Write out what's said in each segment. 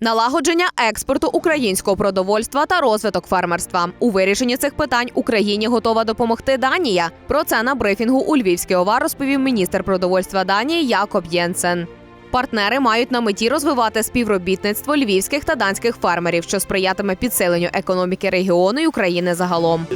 Налагодження експорту українського продовольства та розвиток фермерства у вирішенні цих питань Україні готова допомогти Данія. Про це на брифінгу у Львівській ОВА розповів міністр продовольства Данії Якоб Єнсен. Партнери мають на меті розвивати співробітництво львівських та данських фермерів, що сприятиме підсиленню економіки регіону і України загалом.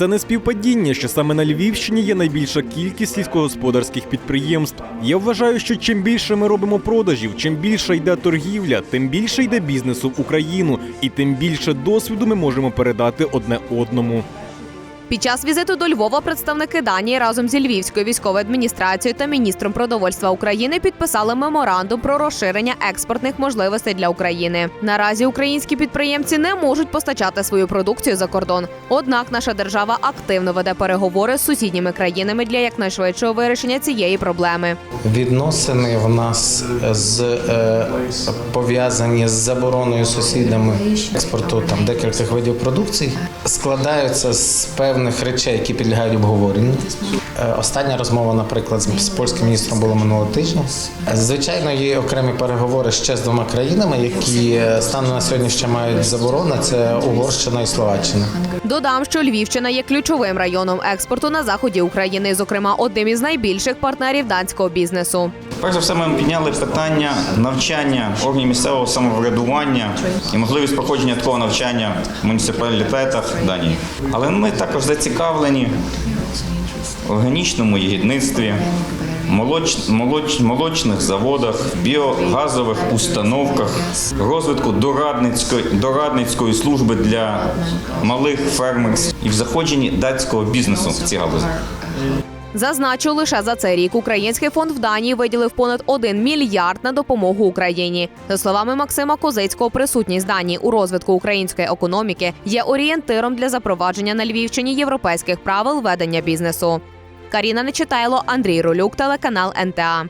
Це не співпадіння, що саме на Львівщині є найбільша кількість сільськогосподарських підприємств. Я вважаю, що чим більше ми робимо продажів, чим більше йде торгівля, тим більше йде бізнесу в Україну, і тим більше досвіду ми можемо передати одне одному. Під час візиту до Львова представники Данії разом зі Львівською військовою адміністрацією та міністром продовольства України підписали меморандум про розширення експортних можливостей для України. Наразі українські підприємці не можуть постачати свою продукцію за кордон. Однак наша держава активно веде переговори з сусідніми країнами для якнайшвидшого вирішення цієї проблеми. Відносини в нас з е, пов'язані з забороною сусідами експорту там декількох видів продукції складаються з певних речей, які підлягають обговоренню. Е, остання розмова, наприклад, з, з польським міністром була минулого тижня. Звичайно, є окремі переговори ще з двома країнами, які е, станом на сьогодні ще мають заборону. Це Угорщина і Словаччина. Додам, що Львівщина є ключовим районом експорту на заході України, зокрема одним із найбільших партнерів данського бізнесу. Перш за все, ми підняли питання навчання органів місцевого самоврядування і можливість проходження такого навчання в муніципалітетах Данії. Але ми також зацікавлені в органічному ягідництві, молоч, молоч, молочних заводах, біогазових установках, розвитку дорадницької, дорадницької служби для малих фермерів і в заходженні датського бізнесу в ці галузі. Зазначу, лише за цей рік Український фонд в Данії виділив понад 1 мільярд на допомогу Україні. За словами Максима Козицького, присутність Данії у розвитку української економіки є орієнтиром для запровадження на Львівщині європейських правил ведення бізнесу. Каріна Нечитайло, Андрій Ролюк, телеканал НТА.